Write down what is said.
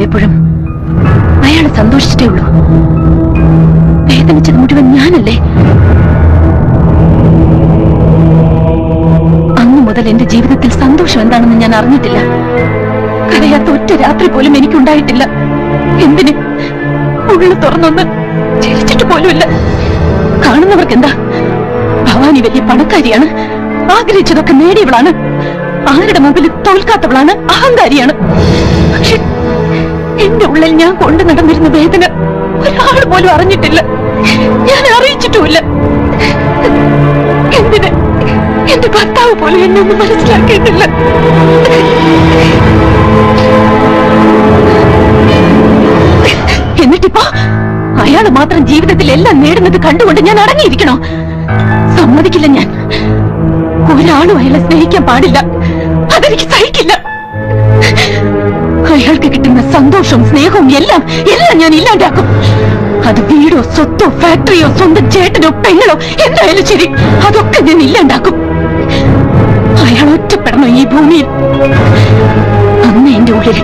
പോയപ്പോഴും അയാൾ സന്തോഷിച്ചിട്ടേ ഉള്ളൂ. വേദനിച്ചത് മുഴുവൻ ഞാനല്ലേ? അന്നു മുതൽ എന്റെ ജീവിതത്തിൽ സന്തോഷം എന്താണെന്ന് ഞാൻ അറിഞ്ഞിട്ടില്ല. കരയാത്ത ഒറ്റ രാത്രി പോലും എനിക്കുണ്ടായിട്ടില്ല. എന്തിന്? ഉള്ളു തുറന്നൊന്ന് ചിരിച്ചിട്ട് പോലുമില്ല. കാണുന്നവർക്ക് എന്താ ഭവാനി വലിയ പണക്കാരിയാണ്. ആഗ്രഹിച്ചതൊക്കെ നേടിയവളാണ്. ആരുടെ മുമ്പിൽ തോൽക്കാത്തവളാണ്. അഹങ്കാരിയാണ്. പക്ഷെ ഉള്ളിൽ ഞാൻ കൊണ്ടു നടന്നിരുന്ന വേദന ഒരാൾ പോലും അറിഞ്ഞിട്ടില്ല. ഞാൻ അറിയിച്ചിട്ടുമില്ല. എന്തിന്? എന്റെ ഭർത്താവ് പോലും എന്നെ ഒന്നും മനസ്സിലാക്കിയിട്ടില്ല. എന്നിട്ടിപ്പോ അയാൾ മാത്രം ജീവിതത്തിൽ എല്ലാം നേടുന്നത് കണ്ടുകൊണ്ട് ഞാൻ അടങ്ങിയിരിക്കണോ? സമ്മതിക്കില്ല ഞാൻ. ഒരാളും അയാളെ സ്നേഹിക്കാൻ പാടില്ല. അതെനിക്ക് സഹിക്കില്ല. സന്തോഷവും സ്നേഹവും എല്ലാം എല്ലാം ഞാൻ ഇല്ലാണ്ടാക്കും. അത് വീടോ സ്വത്തോ ഫാക്ടറിയോ സ്വന്തം ചേട്ടനോ പെങ്ങളോ എന്തായാലും ശരി അതൊക്കെ ഞാൻ ഇല്ലാണ്ടാക്കും. അയാൾ ഒറ്റപ്പെടണം ഈ ഭൂമിയിൽ. അന്ന് എന്റെ ഉള്ളിൽ